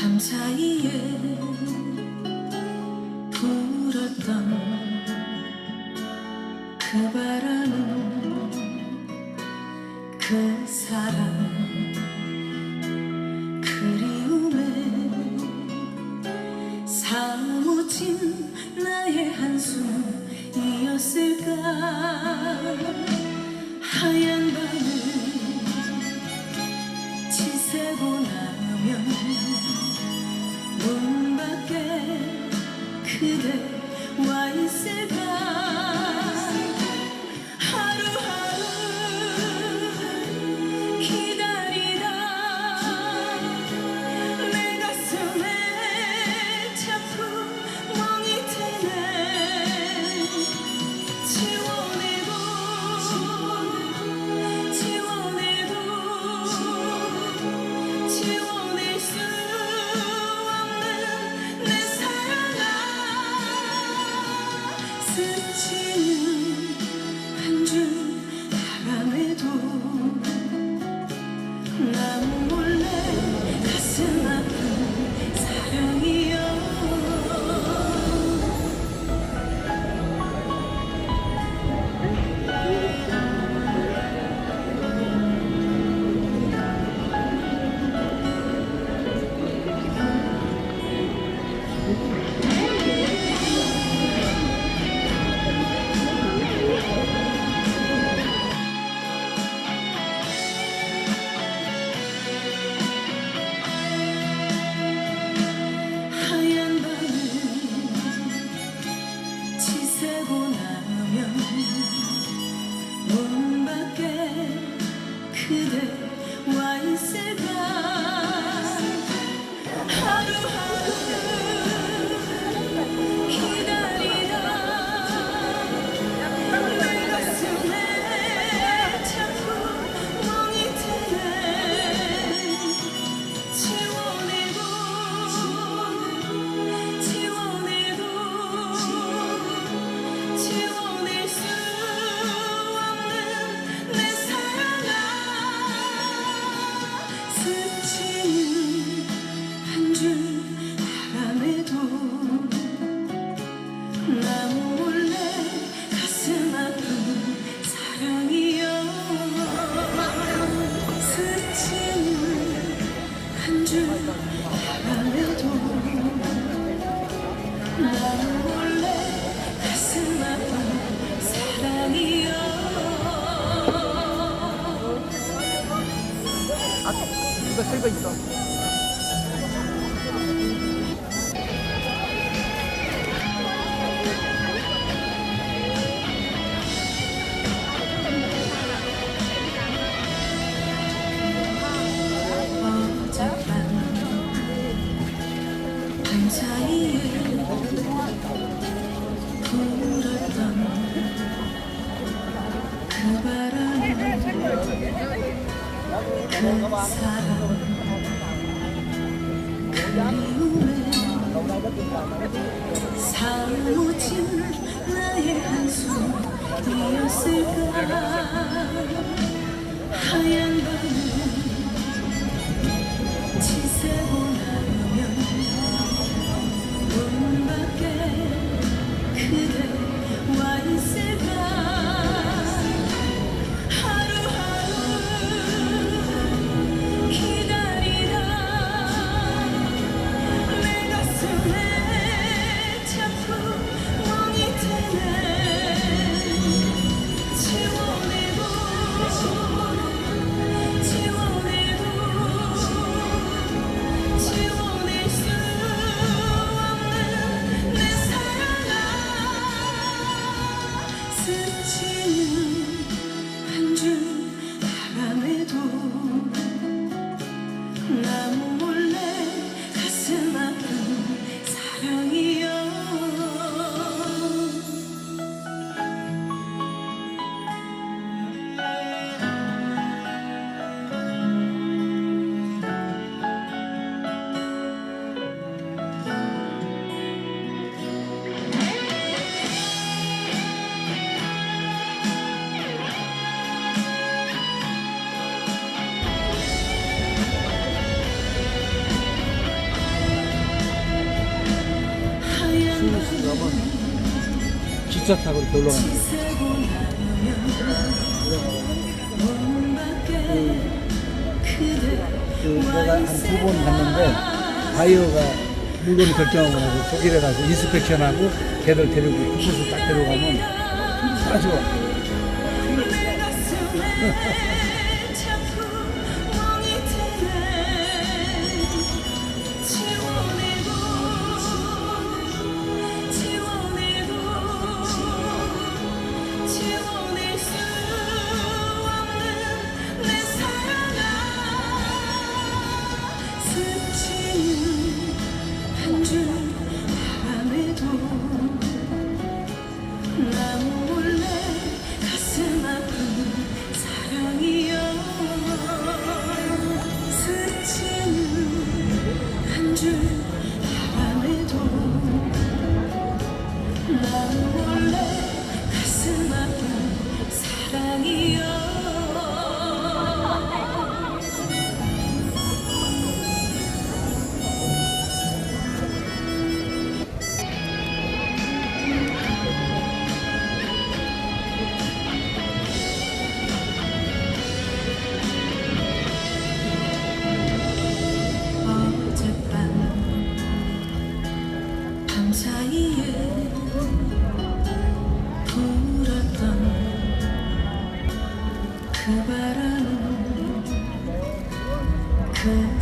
밤 사이에 불었던 그 바람은 그 사람 그리움에 사무친 나의 한숨이었을까? 하얀 밤을 지새고 나면 밖에 그대와 있을까? 알아도 난 몰래 가슴 아픈 사랑이여 아, 이거 들고 있어. 사무친 나의 한숨이었을까 가면 기차 타고 이렇게 올라가는 거예요. 그대 그 내가 한 두 번 갔는데 바이어가 물건 결정하고 나서 독일에 가서 인스펙션하고 걔들 데리고 그 곳을 딱 데려가면 아주 그 바람은 그